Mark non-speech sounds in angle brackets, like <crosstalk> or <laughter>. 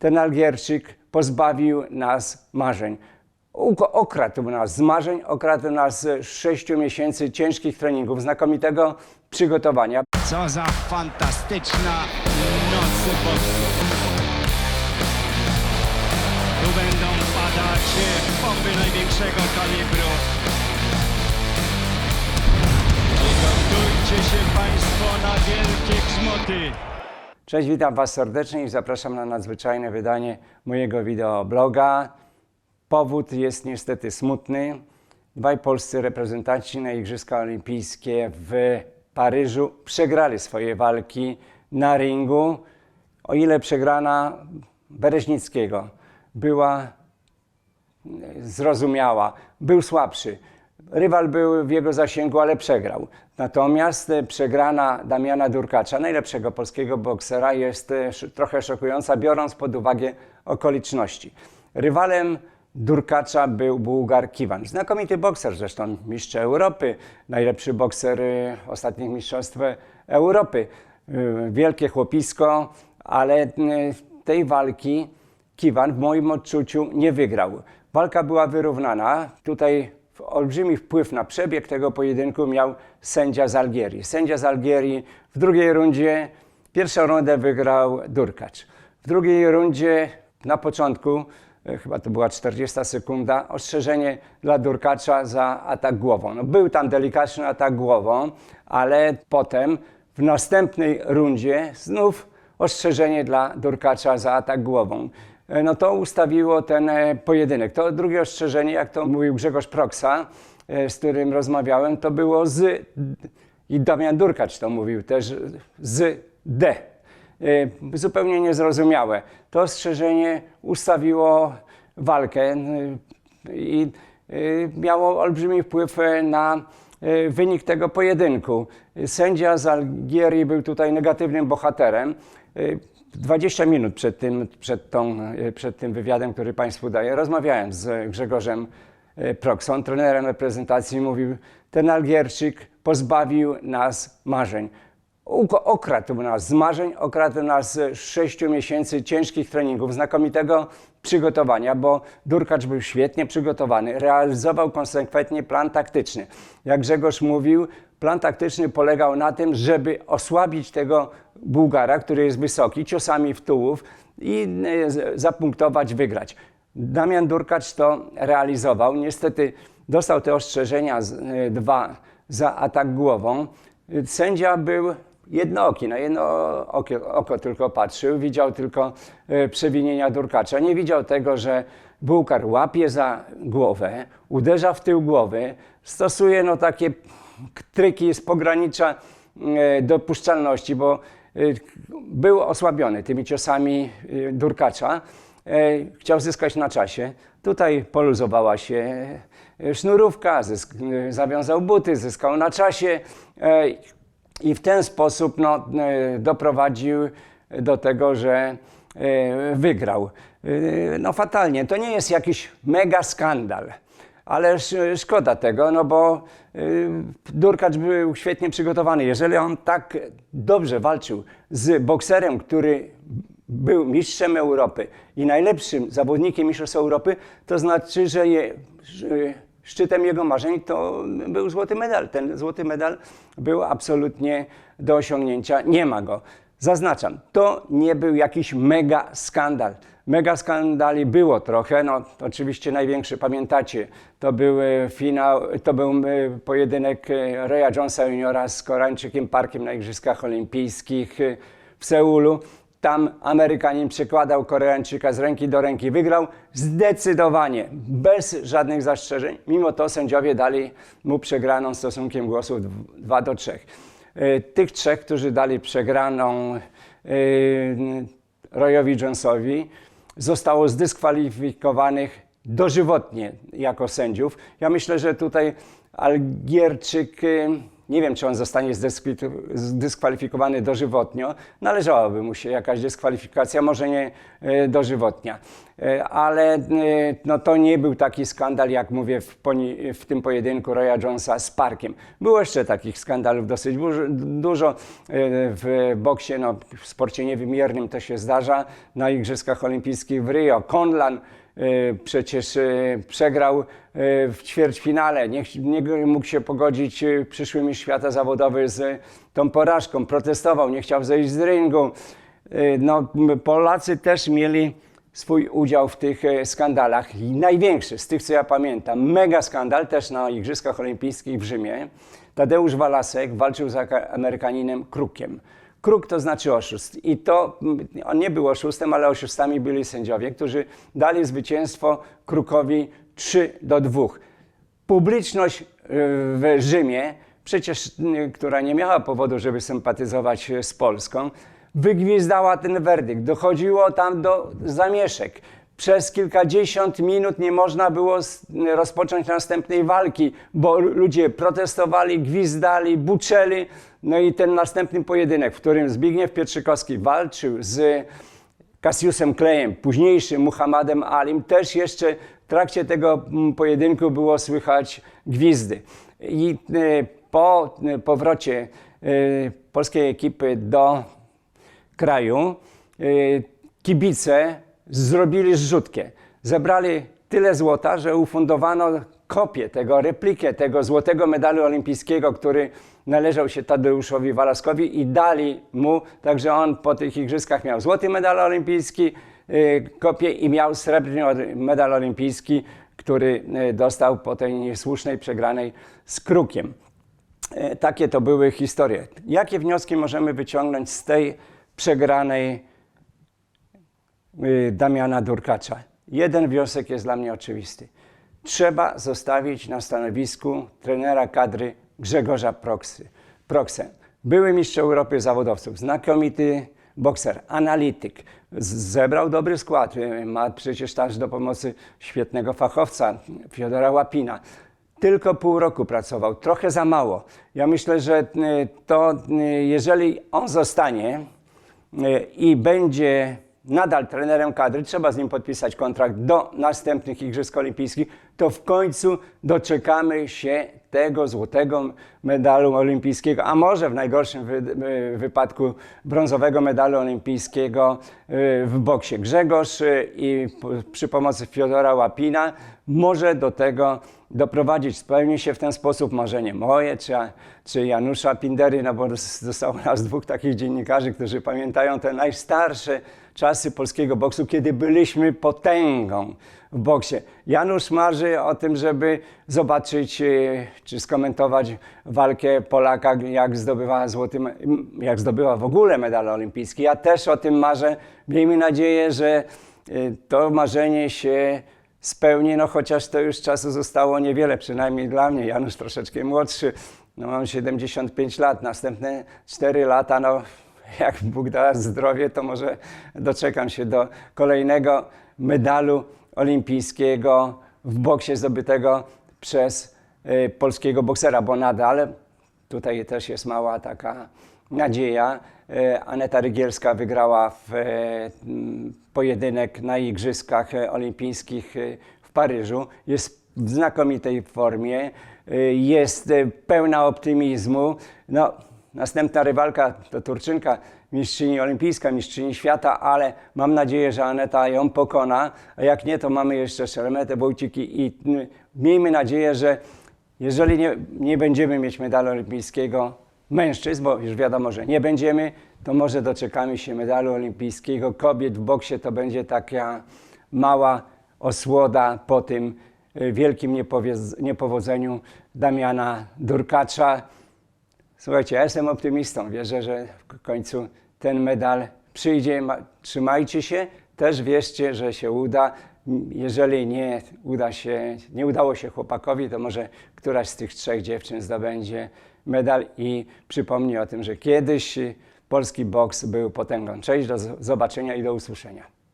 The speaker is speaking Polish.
ten Algierczyk pozbawił nas marzeń. Okradł nas z marzeń, okradł nas z sześciu miesięcy ciężkich treningów, znakomitego przygotowania. Co za fantastyczna noc boksu. Tu będą padać bomby największego kalibru. Przygotujcie się Państwo na wielkie grzmoty. Cześć, witam Was serdecznie i zapraszam na nadzwyczajne wydanie mojego wideobloga. Powód jest niestety smutny. Dwaj polscy reprezentanci na Igrzyska Olimpijskie w Paryżu przegrali swoje walki na ringu. O ile przegrana Bereźnickiego była zrozumiała, był słabszy. Rywal był w jego zasięgu, ale przegrał. Natomiast e, przegrana Damiana Durkacza, najlepszego polskiego boksera, jest e, trochę szokująca, biorąc pod uwagę okoliczności. Rywalem Durkacza był Bułgar Kiwan. Znakomity bokser, zresztą mistrz Europy, najlepszy bokser e, ostatnich mistrzostw Europy. Wielkie chłopisko, ale tej walki Kiwan w moim odczuciu nie wygrał. Walka była wyrównana. Tutaj olbrzymi wpływ na przebieg tego pojedynku miał sędzia z Algierii. Sędzia z Algierii w drugiej rundzie, pierwszą rundę wygrał Durkacz. W drugiej rundzie na początku, e, chyba to była 40 sekunda, ostrzeżenie dla Durkacza za atak głową. No, był tam delikatny atak głową, ale potem w następnej rundzie znów ostrzeżenie dla Durkacza za atak głową. E, No to ustawiło ten e, pojedynek. To drugie ostrzeżenie, jak to mówił Grzegorz Proksa, e, z którym rozmawiałem, to było z, i Damian Durkacz to mówił też, z D. Zupełnie niezrozumiałe. To ostrzeżenie ustawiło walkę i miało olbrzymi wpływ na wynik tego pojedynku. Sędzia z Algierii był tutaj negatywnym bohaterem. E, 20 minut przed tym, przed, tą, e, przed tym wywiadem, który Państwu daję, rozmawiałem z Grzegorzem e, Proksą, trenerem reprezentacji. Mówił, ten Algierczyk pozbawił nas marzeń. Okradł nas z marzeń, okradł nas z sześciu miesięcy ciężkich treningów, znakomitego przygotowania, bo Durkacz był świetnie przygotowany, realizował konsekwentnie plan taktyczny. Jak Grzegorz mówił, plan taktyczny polegał na tym, żeby osłabić tego Bułgara, który jest wysoki, ciosami w tułów i e, zapunktować, wygrać. Damian Durkacz to realizował. Niestety dostał te ostrzeżenia e, dwa za atak głową. E, Sędzia był jednooki, jedno oko, oko tylko patrzył, widział tylko e, przewinienia Durkacza. Nie widział tego, że Bułkar łapie za głowę, uderza w tył głowy, stosuje no takie tryki z pogranicza e, dopuszczalności, bo e, był osłabiony tymi ciosami Durkacza. Chciał zyskać na czasie. Tutaj poluzowała się sznurówka, zysk, zawiązał buty, zyskał na czasie i w ten sposób no, e, doprowadził do tego, że e, wygrał. E, No fatalnie. To nie jest jakiś mega skandal. Ale sz- szkoda tego, no bo Durkacz był świetnie przygotowany. Jeżeli on tak dobrze walczył z bokserem, który był mistrzem Europy i najlepszym zawodnikiem mistrzostw Europy, to znaczy, że je, że szczytem jego marzeń to był złoty medal. Ten złoty medal był absolutnie do osiągnięcia. Nie ma go. Zaznaczam, to nie był jakiś mega skandal. Mega skandali było trochę, no oczywiście największy, pamiętacie, to był e, finał, to był e, pojedynek e, Raya Jonesa Juniora z Koreańczykiem Parkiem na Igrzyskach Olimpijskich w Seulu. Tam Amerykanin przekładał Koreańczyka z ręki do ręki, wygrał zdecydowanie, bez żadnych zastrzeżeń. Mimo to sędziowie dali mu przegraną stosunkiem głosów 2 do 3. E, Tych trzech, którzy dali przegraną e, Royowi Jonesowi, zostało zdyskwalifikowanych dożywotnie jako sędziów. Ja myślę, że tutaj Algierczyk y, Nie wiem, czy on zostanie zdyskwalifikowany dożywotnio. Należałoby mu się jakaś dyskwalifikacja, może nie e, dożywotnia. E, Ale e, no, to nie był taki skandal, jak mówię, w, w tym pojedynku Roya Jonesa z Parkiem. Było jeszcze takich skandalów dosyć dużo. W boksie, no, w sporcie niewymiernym to się zdarza. Na Igrzyskach Olimpijskich w Rio Konlan E, przecież e, przegrał e, w ćwierćfinale. Nie, nie mógł się pogodzić e, przyszły mistrz świata zawodowy z tą porażką. Protestował, nie chciał zejść z ringu. E, No, Polacy też mieli swój udział w tych e, skandalach. I największy z tych, co ja pamiętam, mega skandal też na Igrzyskach Olimpijskich w Rzymie. Tadeusz Walasek walczył z Amerykaninem Krukiem. Kruk to znaczy oszust. I to mm, on nie był oszustem, ale oszustami byli sędziowie, którzy dali zwycięstwo Krukowi 3 do 2. Publiczność y, w Rzymie, przecież y, która nie miała powodu, żeby sympatyzować y, z Polską, wygwizdała ten werdykt. Dochodziło tam do zamieszek. Przez kilkadziesiąt minut nie można było rozpocząć następnej walki, bo ludzie protestowali, gwizdali, buczeli. No i ten następny pojedynek, w którym Zbigniew Pietrzykowski walczył z Cassiusem Klejem, późniejszym Muhammadem Alim, też jeszcze w trakcie tego mm, pojedynku było słychać gwizdy. I e, po e, powrocie e, polskiej ekipy do kraju kibice zrobili zrzutkę. Zebrali tyle złota, że ufundowano kopię tego, replikę tego złotego medalu olimpijskiego, który należał się Tadeuszowi Walaskowi i dali mu, także on po tych igrzyskach miał złoty medal olimpijski, e, kopię i miał srebrny medal olimpijski, który e, dostał po tej niesłusznej przegranej z Krukiem. E, Takie to były historie. Jakie wnioski możemy wyciągnąć z tej przegranej y, Damiana Durkacza? Jeden wniosek jest dla mnie oczywisty. Trzeba zostawić na stanowisku trenera kadry Grzegorza Proksy. Proksę. Były mistrz Europy zawodowców, znakomity bokser, analityk. Zebrał dobry skład. y, Ma przecież też do pomocy świetnego fachowca, Fiodora Łapina tylko pół roku pracował, trochę za mało. Ja myślę, że y, to y, jeżeli on zostanie y, i będzie nadal trenerem kadry, trzeba z nim podpisać kontrakt do następnych Igrzysk Olimpijskich, to w końcu doczekamy się tego złotego medalu olimpijskiego, a może w najgorszym wy, y, wypadku brązowego medalu olimpijskiego y, w boksie. Grzegorz y, i przy pomocy Fiodora Łapina może do tego doprowadzić. Spełni się w ten sposób marzenie moje, czy, czy Janusza Pindery, no bo zostało nas dwóch takich dziennikarzy, którzy pamiętają te najstarsze czasy polskiego boksu, kiedy byliśmy potęgą w boksie. Janusz marzy o tym, żeby zobaczyć, e, czy skomentować walkę Polaka, jak zdobywa złoty, jak zdobyła w ogóle medal olimpijski. Ja też o tym marzę. Miejmy nadzieję, że e, to marzenie się spełni, no chociaż to już czasu zostało niewiele, przynajmniej dla mnie. Janusz troszeczkę młodszy, no mam 75 lat, następne 4 lata, no <laughs> jak Bóg da zdrowie, to może doczekam się do kolejnego medalu olimpijskiego w boksie zdobytego przez y, polskiego boksera, bo nadal tutaj też jest mała taka nadzieja. E, Aneta Rygielska wygrała w, e, m, pojedynek na Igrzyskach Olimpijskich w Paryżu. Jest w znakomitej formie, jest pełna optymizmu. No, następna rywalka to Turczynka, mistrzyni olimpijska, mistrzyni świata, ale mam nadzieję, że Aneta ją pokona. A jak nie, to mamy jeszcze Szeremetę, Wojciki i miejmy nadzieję, że jeżeli nie, nie będziemy mieć medalu olimpijskiego mężczyzn, bo już wiadomo, że nie będziemy, to może doczekamy się medalu olimpijskiego kobiet w boksie. To będzie taka mała osłoda po tym y, wielkim niepowodzeniu Damiana Durkacza. Słuchajcie, ja jestem optymistą. Wierzę, że w końcu ten medal przyjdzie. Ma- Trzymajcie się. Też wierzcie, że się uda. Jeżeli nie uda się, nie udało się chłopakowi, to może któraś z tych trzech dziewczyn zdobędzie medal i przypomni o tym, że kiedyś polski boks był potęgą. Cześć, do zobaczenia i do usłyszenia.